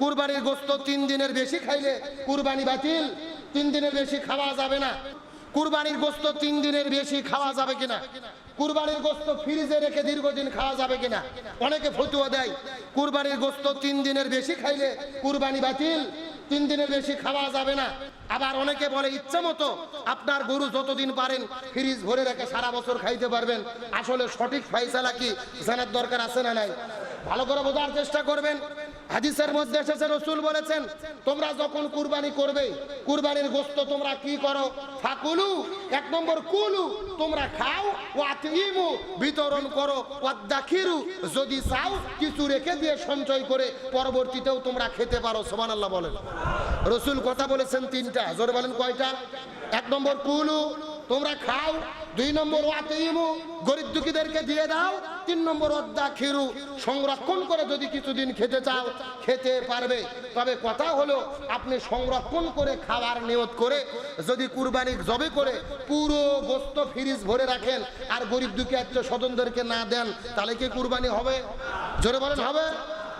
কুরবানির গোস্ত তিন দিনের বেশি খাইলে কুরবানি বাতিল, তিন দিনের বেশি খাওয়া যাবে না। কুরবানির গোস্ত তিন দিনের বেশি খাওয়া যাবে কিনা? কুরবানির গোস্ত ফ্রিজে রেখে দীর্ঘদিন খাওয়া যাবে কিনা? অনেকে ফতুয়া দেয়, কুরবানির গোস্ত তিন দিনের বেশি খাইলে কুরবানি বাতিল, তিন দিনের বেশি খাওয়া যাবে না। আবার অনেকে বলে, ইচ্ছা মতো আপনার গরু যতদিন পারেন ফ্রিজ ভরে রেখে সারা বছর খাইতে পারবেন। আসলে সঠিক ফাইসালা কি জানার দরকার আছে না নাই? ভালো করে বোঝার চেষ্টা করবেন। হাদিসের মধ্যে এসেছে, রসুল বলেছেন, তোমরা যখন কুরবানি করবে, কুরবানির গোস্ত তোমরা কি করো? ফাকুলু, এক নম্বর কুলু, তোমরা খাও ও আতিমু বিতরণ করো ও দাখিরু যদি চাও, কিছু রেখে দিয়ে সঞ্চয় করে পরবর্তীতেও তোমরা খেতে পারো। সোমান আল্লাহ বলেন। রসুল কথা বলেছেন তিনটা, জোরে বলেন কয়টা? এক নম্বর কুলু, তোমরা খাও, দুই নম্বর ওয়াতিমু গরিব দুঃখীদেরকে দিয়ে দাও তিন নম্বর অদ্দা খিরু। সংরক্ষণ করে যদি কিছুদিন খেতে চাও, খেতে পারবে। তবে কথা হলো, আপনি সংরক্ষণ করে খাবার নিয়ত করে, যদি কুরবানি জবে করে পুরো গোস্ত ফ্রিজ ভরে রাখেন আর গরিব দুঃখী আত্মীয় স্বজনদেরকে না দেন, তাহলে কি কুরবানি হবে? জোরে বলেন, হবে।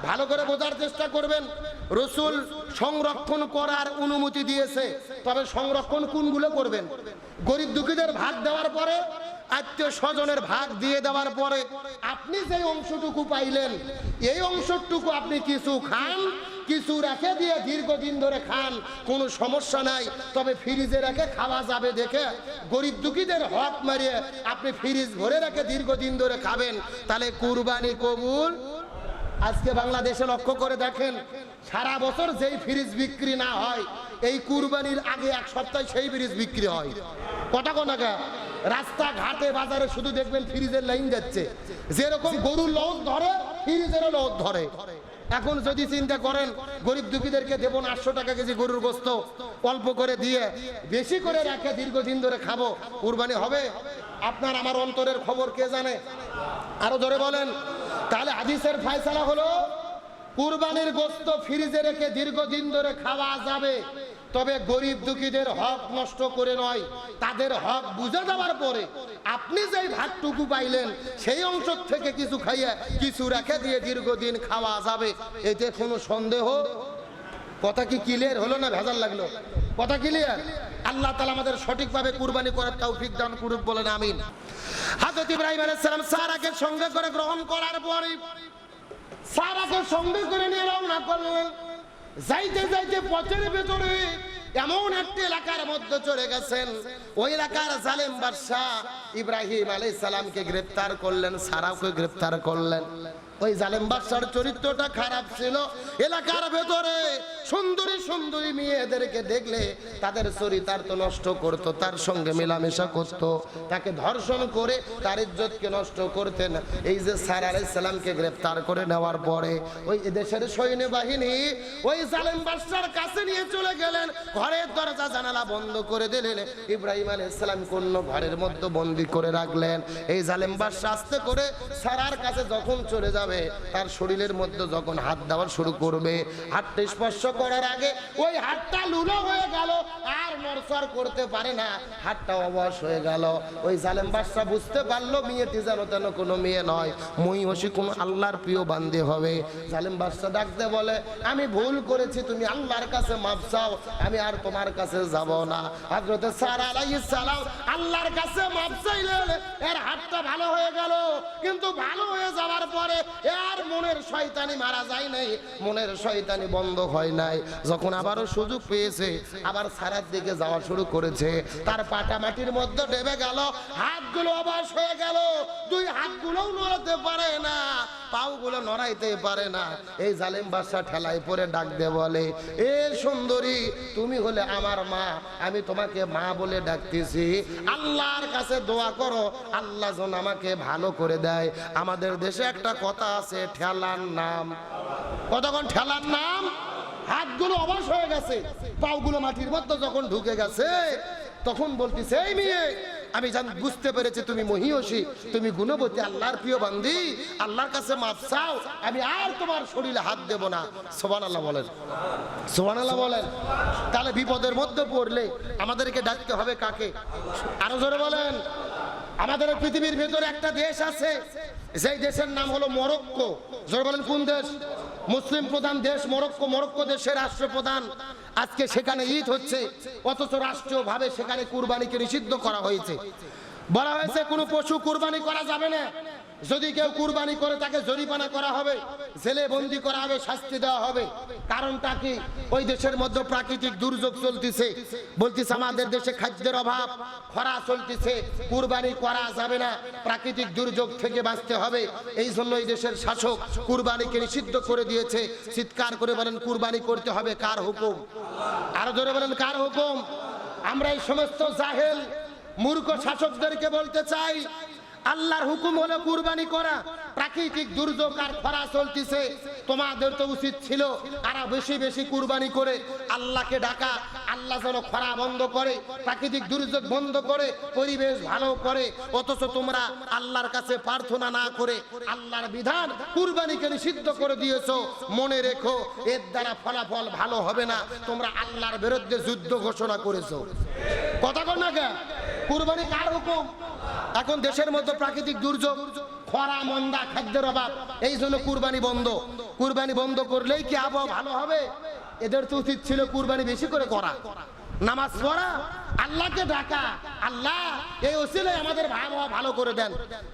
ভালো করে বোঝার চেষ্টা করবেন। রসুল সংরক্ষণ করার অনুমতি দিয়েছে। তবে সংরক্ষণ কোনগুলো করবেন? গরিব দুঃখীদের ভাগ দেওয়ার পরে আত্মীয় স্বজনের ভাগ দিয়ে দেওয়ার পরে আপনি যে অংশটুকু পাইলেন, এই অংশটুকু আপনি কিছু খান, কিছু রেখে দিয়ে দীর্ঘদিন ধরে খান, কোনো সমস্যা নাই। তবে ফ্রিজে রেখে খাওয়া যাবে দেখে গরিব দুঃখীদের হক মারিয়ে আপনি ফ্রিজ ভরে রেখে দীর্ঘদিন ধরে খাবেন। তাহলে কুরবানি কবুল? আজকে বাংলাদেশে লক্ষ্য করে দেখেন, সারা বছর যেই ফ্রিজ বিক্রি না হয়, এই কুরবানির আগে এক সপ্তাহে সেই ফ্রিজ বিক্রি হয়। কটা কটাকা রাস্তা ঘাটে বাজারে শুধু দেখবেন ফ্রিজের লাইন যাচ্ছে। যেরকম গরুর লোক ধরে, ফ্রিজেরও লোক ধরে। এখন যদি চিন্তা করেন, গরিব দুঃখীদেরকে দেবো আটশো টাকা কেজি গরুর গোস্ত, অল্প করে দিয়ে, বেশি করে রাখে দীর্ঘদিন ধরে খাব, কুরবানি হবে? আপনার আমার অন্তরের খবর কে জানে? আরও ধরে বলেন। তাহলে হাদিসের ফয়সালা হলো কুরবানির গোস্ত ফ্রিজে রেখে দীর্ঘদিন ধরে খাওয়া যাবে। তবে গরিব দুঃখীদের হক নষ্ট করে নয়, তাদের হক বুঝে যাওয়ার পরে আপনি যেই ভাগটুকু পাইলেন, সেই অংশ থেকে কিছু খাইয়ে কিছু রেখে দিয়ে দীর্ঘদিন খাওয়া যাবে। এতে কোনো সন্দেহ? কথা কি ক্লিয়ার হলো না ভেজাল লাগল? কথা ক্লিয়ার আল্লাহ তালা আমাদের সঠিকভাবে কুরবানি করার তৌফিক দান করুক বলেন, আমিন। হাজরত ইব্রাহিম আলাইহিস সালাম সারাকে সঙ্গে করে গ্রহণ করার পরে সারাকে সঙ্গে করে নিয়ে রওনা করলেন। যাইতে যাইতে পথের ভেতরে এমন একটি এলাকার মধ্যে চলে গেছেন। ওই এলাকার জালেম বাদশাহ ইব্রাহিম আলাইহিস সালামকে গ্রেফতার করলেন সারাকে গ্রেপ্তার করলেন। ওই জালেম বাদশার চরিত্রটা খারাপ ছিল। এলাকার ভেতরে সুন্দরী সুন্দরী মেয়েদেরকে দেখলে তাদের চরিতার্থ নষ্ট করত, তার সঙ্গে মেলামেশা করত। তাকে ধর্ষণ করে তার ইজ্জতকে নষ্ট করতেন। এই যে স্যার আলাইসালামকে গ্রেফতার করে নেওয়ার পরে ওই দেশের সৈন্য বাহিনী ওই জালেম বাদশার কাছে নিয়ে চলে গেলেন। ঘরের দরজা জানালা বন্ধ করে দিলেন। ইব্রাহিম আলাইসালাম কোন ঘরের মধ্যে বন্দি করে রাখলেন। এই জালেম বাদশা আস্তে করে সারার কাছে যখন চলে যাবে তার শরীরের মধ্যে যখন হাত দেওয়া শুরু করবে, হাতটা স্পর্শ করার আগে ওই হাতটা লুলো হয়ে গেল, আর নড়চড় করতে পারে না, হাতটা অবশ হয়ে গেল। ওই জালেম বাদশা বুঝতে পারল, মেয়েটি যেন তেন কোনো মেয়ে নয়, মই হসি কোনো আল্লাহর প্রিয় বান্ধে হবে। জালেম বাদশা ডাকতে বলে, আমি ভুল করেছি, তুমি আল্লাহর কাছে মাপ চাও, আমি আর তোমার কাছে যাব না। হযরত সারা আলাইহিস সালাম আল্লাহর কাছে মাপ চাইলেন, এর হাতটা ভালো হয়ে গেল, কিন্তু ভালো হয়ে যাওয়ার পরে আর মনের শয়তানি মারা যায় নাই, মনের শয়তানি বন্ধ হয় নাই। যখন আবারও সুযোগ পেয়েছে, আবার সারার দিকে যাওয়া শুরু করেছে। তার পাটা মাটির মধ্যে ডেবে গেল, হাতগুলো অবাস হয়ে গেল। দুই হাতগুলোও নড়াতে পারে না পাওগুলো নড়াইতে পারে না। এই জালেম বাদশা ঠেলায় পরে ডাক দে বলে, এ সুন্দরী, তুমি হলে আমার মা, আমি তোমাকে মা বলে ডাকতেছি। আল্লাহর কাছে দোয়া করো, আল্লাহ যেন আমাকে ভালো করে দেয়। আমাদের দেশে একটা কথা আছে ঠেলার নাম। কতক্ষণ ঠেলার নাম? হাতগুলো অবাস হয়ে গেছে। পাওগুলো মাটির মধ্যে যখন ঢুকে গেছে, তখন বলতেছে, এই মেয়ে, আমি জান, বুঝতে পেরেছি তুমি মহিষী, তুমি গুণবতী, আল্লাহর প্রিয় বান্দি, আল্লাহর কাছে মাপ চাও, আমি আর তোমার শরীরে হাত দেব না। সোবান আল্লাহ বলেন। সোবান আল্লাহ বলেন। তাহলে বিপদের মধ্যে পড়লে আমাদেরকে ডাকতে হবে কাকে? আরও জোরে বলেন। আমাদের পৃথিবীর ভেতরে একটা দেশ আছে, যেই দেশের নাম হলো মরক্কো। জোর বলেন, কোন দেশ? মুসলিম প্রধান দেশ মরক্কো। মরক্কো দেশের রাষ্ট্রপ্রধান। আজকে সেখানে ঈদ হচ্ছে, অথচ রাষ্ট্রীয়ভাবে সেখানে কুরবানিকে নিষিদ্ধ করা হয়েছে। বলা হয়েছে, কোনো পশু কুরবানি করা যাবে না। যদি কেউ কুরবানি করে, তাকে জরিমানা করা হবে, জেলে বন্দি করা হবে, শাস্তি দেওয়া হবে। কারণটা কি? ওই দেশের মধ্যে প্রাকৃতিক দুর্যোগ চলতেছে। বলতেছে, আমাদের দেশে খাদ্যের অভাব, খরা চলতেছে। কুরবানি করা যাবে না, প্রাকৃতিক দুর্যোগ থেকে বাঁচতে হবে। এই জন্য এই দেশের শাসক কুরবানিকে নিষিদ্ধ করে দিয়েছে। চিৎকার করে বলেন, কুরবানি করতে হবে, কার হুকুম? আরও জোরে বলেন, কার হুকুম? আমরা এই সমস্ত জাহেল মূর্খ শাসকদেরকে বলতে চাই, আল্লাহর হুকুম হলো কুরবানি করা, প্রাকৃতিক দুর্যোগ আর খরা চলতেছে। তোমাদের তো উচিত ছিল আরও বেশি বেশি কুরবানি করে, আল্লাহকে ডাকা, আল্লাহ যেন খরা বন্ধ করে, প্রাকৃতিক দুর্যোগ বন্ধ করে, পরিবেশ ভালো করে, অথচ তোমরা আল্লাহর কাছে প্রার্থনা না করে, আল্লাহর বিধান কুরবানিকে নিষিদ্ধ করে দিয়েছ। মনে রেখো, এর দ্বারা ফলাফল ভালো হবে না, তোমরা আল্লাহর বিরুদ্ধে যুদ্ধ ঘোষণা করেছ। কথা কর না কে? কুরবানি কার হুকুম? এখন দেশের মধ্যে প্রাকৃতিক দুর্যোগ, খরা, মন্দা, খাদ্যের অভাব, এই জন্য কুরবানি বন্ধ। কুরবানি বন্ধ করলেই কি আবহাওয়া ভালো হবে? এদের তো উচিত ছিল কুরবানি বেশি করে করা। নামাজ পড়া, আল্লাহকে ডাকা, আল্লাহ এই ওসিলে আমাদের আবহাওয়া ভালো করে দেন,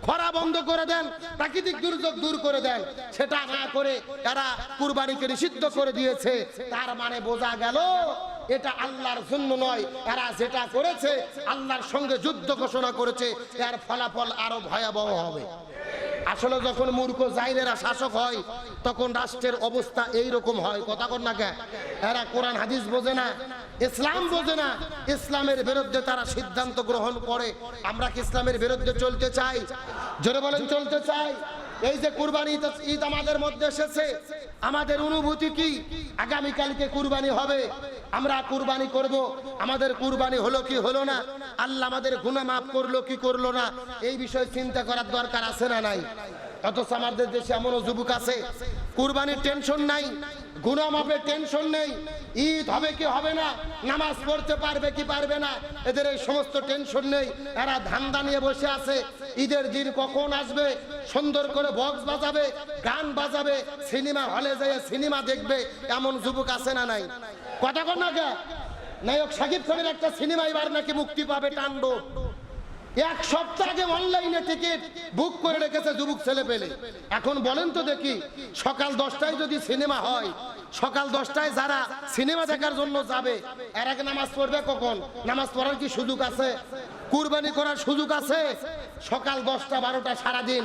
খরা বন্ধ করে দেন, প্রাকৃতিক দুর্যোগ দূর করে দেন। সেটা না করে তারা কুরবানিকে নিষিদ্ধ করে দিয়েছে। তার মানে বোঝা গেল এটা আল্লাহর জন্য নয়, এরা যেটা করেছে আল্লাহর সঙ্গে যুদ্ধ ঘোষণা করেছে, এর ফলাফল আরও ভয়াবহ হবে। আসলে যখন মূর্খ জাইলেরা শাসক হয়, তখন রাষ্ট্রের অবস্থা এই রকম হয়। কথা কর না কে এরা কোরআন, হাদিস বোঝে না, ইসলাম বোঝে না। ইসলামের বিরুদ্ধে তারা সিদ্ধান্ত গ্রহণ করে। আমরা কি ইসলামের বিরুদ্ধে চলতে চাই? জোরে বলেন, চলতে চাই। এই যে কুরবানি ঈদ- আমাদের মধ্যে এসেছে, আমাদের অনুভূতি কি? আগামীকালকে কুরবানি হবে, আমরা কুরবানি করব, আমাদের কুরবানি হলো কি হলো না? আল্লাহ আমাদের গুনাহ মাফ করল কি করল না? এই বিষয়ে চিন্তা করার দরকার আছে না নাই? অথচ আমাদের দেশে এমনও যুবক আছে, কুরবানির টেনশন নাই, গুনাহ মাপের টেনশন নেই ঈদ হবে কি হবে না? নামাজ পড়তে পারবে কি পারবে না? এদের এই সমস্ত টেনশন নেই। এরা ধান্দা নিয়ে বসে আছে। ঈদের দিন কখন আসবে? সুন্দর করে বক্স বাজাবে, গান বাজাবে, সিনেমা হলে যেয়ে সিনেমা দেখবে, এমন যুবক আছে না নাই? কথা কর না নায়ক সাকিব খানের একটা সিনেমা এবার নাকি মুক্তি পাবে টান্ডব এক সপ্তাহ আগে অনলাইনে টিকিট বুক করে রেখেছে যুবক ছেলে পেলে। এখন বলেন তো দেখি, সকাল দশটায় যদি সিনেমা হয়, সকাল দশটায় যারা সিনেমা দেখার জন্য যাবে, এর আগে নামাজ পড়বে কখন? নামাজ পড়ার কি সুযোগ আছে? কুরবানি করার সুযোগ আছে? সকাল দশটা, বারোটা সারাদিন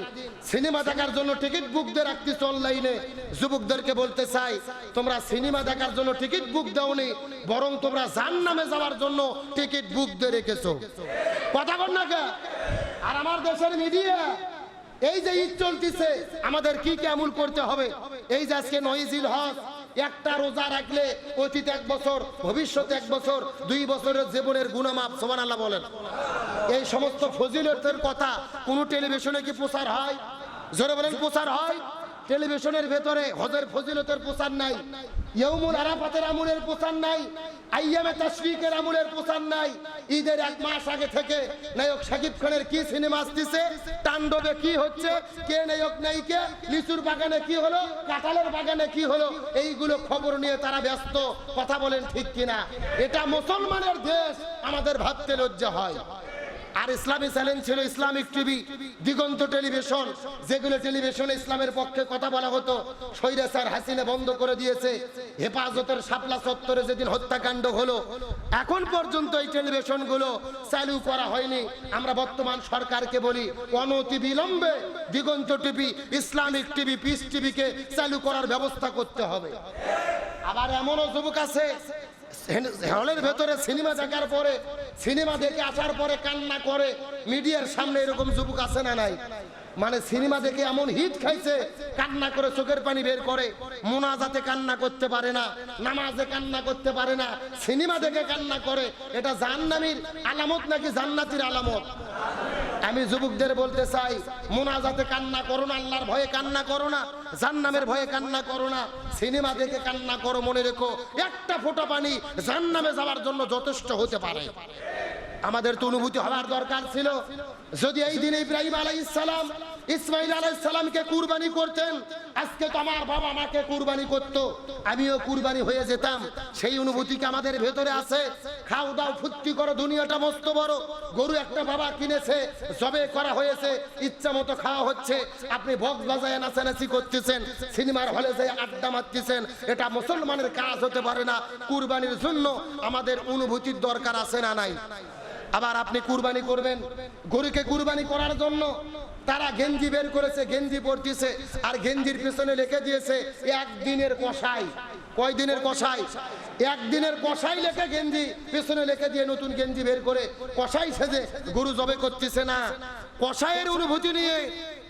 সিনেমা দেখার জন্য টিকিট বুক দিয়ে রাখতেছে অনলাইনে। যুবকদেরকে বলতে চাই, তোমরা সিনেমা দেখার জন্য টিকিট বুক দাওনি, বরং তোমরা জান নামে যাওয়ার জন্য টিকিট বুক দিয়ে রেখেছো। কথা বল না কে? আর আমার দেশের মিডিয়া এই যে ঈদ চলতেছে, আমাদের কি কি আমল করতে হবে? এই যে আজকে নয়জিল হক একটা রোজা রাখলে অতীত এক বছর ভবিষ্যতে এক বছর, দুই বছরের জীবনের গুণমাপ সমান আল্লাহ বলেন। এই সমস্ত ফজিলতের কথা কোন টেলিভিশনে কি প্রচার হয়? জোরে বলেন, প্রচার হয়? টেলিভিশনের ভেতরে হজের ফজিলতের প্রচার নাই ইয়ৌমুল আরাফাতের আমুলের প্রচার নাই, আইয়ামে তাশরিকের আমুলের প্রচার নাই। ঈদের এক মাস আগে থেকে নায়ক সাকিব খানের কি সিনেমা আসতেছে, তাণ্ডবে কি হচ্ছে, কে নায়ক নায়িকা, লিচুর বাগানে কি হলো, কাঁঠালের বাগানে কি হলো, এইগুলো খবর নিয়ে তারা ব্যস্ত, কথা বলেন ঠিক কিনা। এটা মুসলমানের দেশ, আমাদের ভাবতে লজ্জা হয়। আর ইসলামী চ্যানেল ছিল ইসলামিক টিভি, দিগন্ত টেলিভিশন, যেগুলো টেলিভিশনে ইসলামের পক্ষে কথা বলা হতো। স্বৈরাচার হাসিনা বন্ধ করে দিয়েছে। হেফাজতের শাপলা চত্বরে যেদিন হত্যাকাণ্ড হলো, এখন পর্যন্ত এই টেলিভিশনগুলো চালু করা হয়নি। আমরা বর্তমান সরকারকে বলি, অনতি বিলম্বে Diganta TV, Islamic TV, peace টিভিকে চালু করার ব্যবস্থা করতে হবে। আবার এমনও যুবক আছে হলের ভেতরে সিনেমা দেখার পরে, সিনেমা দেখে আসার পরে কান্না করে, মিডিয়ার সামনে এরকম যুবক আছে না নাই? মানে সিনেমা দেখে এমন হিট খাইছে, কান্না করে চোখের পানি বের করে, মোনাজাতে কান্না করতে পারে না, নামাজে কান্না করতে পারে না, সিনেমা দেখে কান্না করে, এটা জান্নামির আলামত নাকি জান্নাতির আলামত? আমি যুবকদের বলতে চাই, মোনাজাতে কান্না করো না, আল্লাহর ভয়ে কান্না করো না জান্নামের ভয়ে কান্না করো না, সিনেমা দেখে কান্না করো, মনে রেখো, একটা ফোঁটা পানি জান্নামে যাওয়ার জন্য যথেষ্ট হতে পারে। আমাদের তো অনুভূতি হওয়ার দরকার ছিল। যদি এই দিনে ইব্রাহিম আলাইহিস সালাম, ইসমাইল আলাইহিস সালামকে কুরবানি করতেন, আজকে তো আমার বাবা মাকে কুরবানি করত, আমিও কুরবানি হয়ে যেতাম। সেই অনুভূতিকে আমাদের ভেতরে আছে? খাও দাও, ফুর্তি করো, দুনিয়াটা মস্ত বড়। গরু একটা বাবা কিনেছে, জবে করা হয়েছে, ইচ্ছা মতো খাওয়া হচ্ছে। আপনি বক্স বাজায় নাচানাচি করতেছেন, সিনেমার হলে যে আড্ডা মারতেছেন। এটা মুসলমানের কাজ হতে পারে না। কুরবানির জন্য আমাদের অনুভূতির দরকার আছে না নাই? আবার আপনি কুরবানি করবেন। গরুকে কুরবানি করার জন্য তারা গেঞ্জি বের করেছে, গেঞ্জি পরতেছে, আর গেঞ্জির পেছনে লিখে দিয়েছে, একদিনের কষাই কয় দিনের কষাই একদিনের কষাই লেখে গেঞ্জি, পেছনে লেখে দিয়ে নতুন গেঞ্জি বের করে। কষাই সেজে গরু জবে করতেছে না। কষাইয়ের অনুভূতি নিয়ে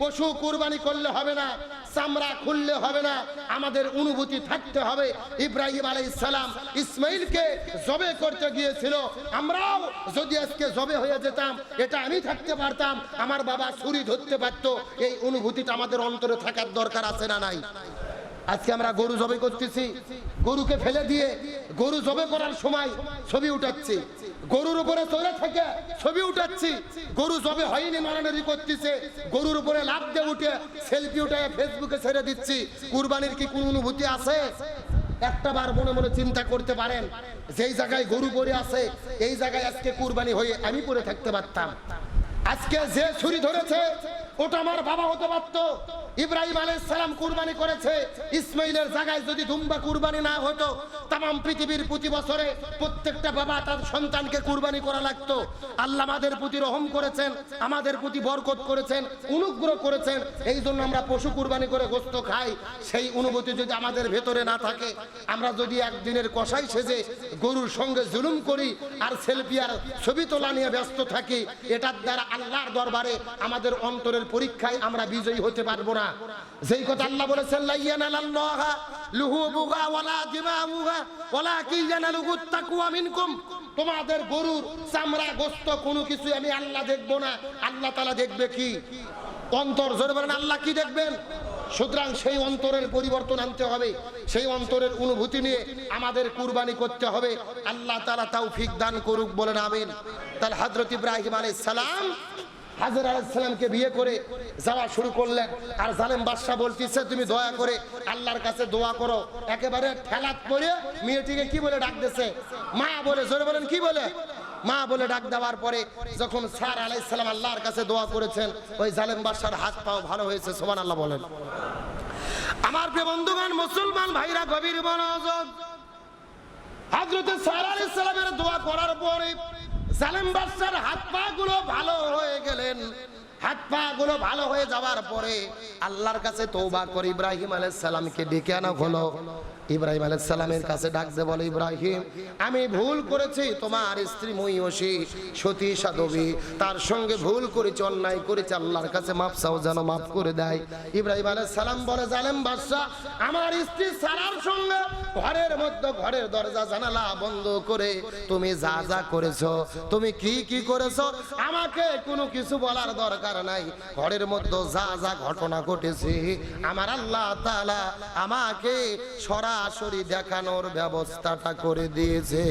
পশু কুরবানি করলে হবে না। চামড়া খুললে হবে না। আমাদের অনুভূতি থাকতে হবে। ইব্রাহিম আলাই ইসলাম ইসমাইলকে জবে করতে গিয়েছিল। আমরাও যদি আজকে জবে হয়ে যেতাম, এটা আমি থাকতে পারতাম, আমার বাবা ছুরি ধরতে পারতো। এই অনুভূতিটা আমাদের অন্তরে থাকার দরকার আছে না নাই? আজকে আমরা গরু জবে করতেছি। গরুকে ফেলে দিয়ে গরু জবে করার সময় ছবি উঠাচ্ছি। গরুর উপরে চলে থেকে ছবি উঠাচ্ছি। গরু জবে হয়নি, মারামারি করতেছে। গরুর উপরে লাভ দিয়ে উঠে সেলফি উঠে ফেসবুকে ছেড়ে দিচ্ছি। কুরবানির কি কোন অনুভূতি আছে? একটা বার মনে মনে চিন্তা করতে পারেন, যেই জায়গায় গরু পরে আছে, এই জায়গায় আজকে কুরবানি হয়ে আমি পরে থাকতে পারতাম। আজকে যে ছুরি ধরেছে, ওটা আমার বাবা হতে পারত। ইব্রাহিম আলাইহিস সালাম কুরবানি করেছে। ইসমাইলের জায়গায় যদি দুম্বা কুরবানি না হতো, তাম পৃথিবীর প্রতি বছরে প্রত্যেকটা বাবা তার সন্তানকে কুরবানি করা লাগতো। আল্লাহ আমাদের প্রতি রহম করেছেন, আমাদের প্রতি বরকত করেছেন, অনুগ্রহ করেছেন। এই জন্য আমরা পশু কুরবানি করে গোস্ত খাই। সেই অনুভূতি যদি আমাদের ভেতরে না থাকে, আমরা যদি একদিনের কষাই সেজে গরুর সঙ্গে জুলুম করি আর সেলফি আর ছবি তোলা নিয়ে ব্যস্ত থাকি, এটার দ্বারা আল্লাহর দরবারে আমাদের অন্তরের পরীক্ষায় আমরা বিজয়ী হতে পারব না। যেই কথা আল্লাহ বলেছেন, লাইয়ানা লাল্লাহা লুহুবুহা ওয়ালা দিমাউহা ওয়ালাকিন ইয়ানালুহু তাকওয়া মিনকুম। তোমাদের গরুর চামড়া, গোস্ত, কোনো কিছু আমি আল্লাহ দেখব না। আল্লাহ তাআলা দেখবে কি? অন্তর, জোরে বলেন, আল্লাহ কি দেখবেন? সুতরাং সেই অন্তরের পরিবর্তন আনতে হবে। সেই অন্তরের অনুভূতি নিয়ে আমাদের কুরবানি করতে হবে। আল্লাহ তারা তাও ফিক দান করুক বলেন, আমিন। তাহলে হজরত ইব্রাহিম আলাইহিস সালাম হাজার আলাইসালামকে বিয়ে করে যাওয়া শুরু করলেন। আর জালেম বাদশাহ বলতেছে, তুমি দয়া করে আল্লাহর কাছে দোয়া করো। একেবারে ঠেলাত পড়ে মেয়েটিকে কি বলে ডাক মা বলে, জোরে বলেন, কি বলে? মা বলে, ডাক দেওয়ার পরে যখন স্যার আলাইসালাম আল্লাহর কাছে দোয়া করেছেন, ওই জালেম বাদশার হাত পাও ভালো হয়েছে সোমান আল্লাহ বলেন। আমার প্রিয় বন্ধুগণ, মুসলমান ভাইরা, গভীর মনোযোগ। হজরতে স্যার আলাইসালামের দোয়া করার পরে জালেম বাদশার হাত পা গুলো ভালো হয়ে গেলেন। হাত পা গুলো ভালো হয়ে যাওয়ার পরে আল্লাহর কাছে তৌবা করে ইব্রাহিম আলাইহিস সালামকে ডেকে আনা হলো। ইব্রাহিম সালামের কাছে ডাকতে বলে, ইব্রাহিম, আমি ভুল করেছি। তোমার স্ত্রী মহিষী, সতী সাধবী, তার সঙ্গে ভুল করেছি, অন্যায় করেছি। আল্লাহর কাছে মাপ চাও, যেন মাফ করে দেয়। ইব্রাহিম সালাম বলে, জালেম বাদশা আমার স্ত্রী সারার সঙ্গে ঘরের মধ্যে, ঘরের দরজা, জানালা বন্ধ করে তুমি যা যা করেছ, তুমি কি কি করেছ, আমাকে কোনো কিছু বলার দরকার নাই। ঘরের মধ্যে যা যা ঘটনা ঘটেছে, আমার আল্লাহ তাআলা আমাকে সরাসরি দেখানোর ব্যবস্থাটা করে দিয়েছে।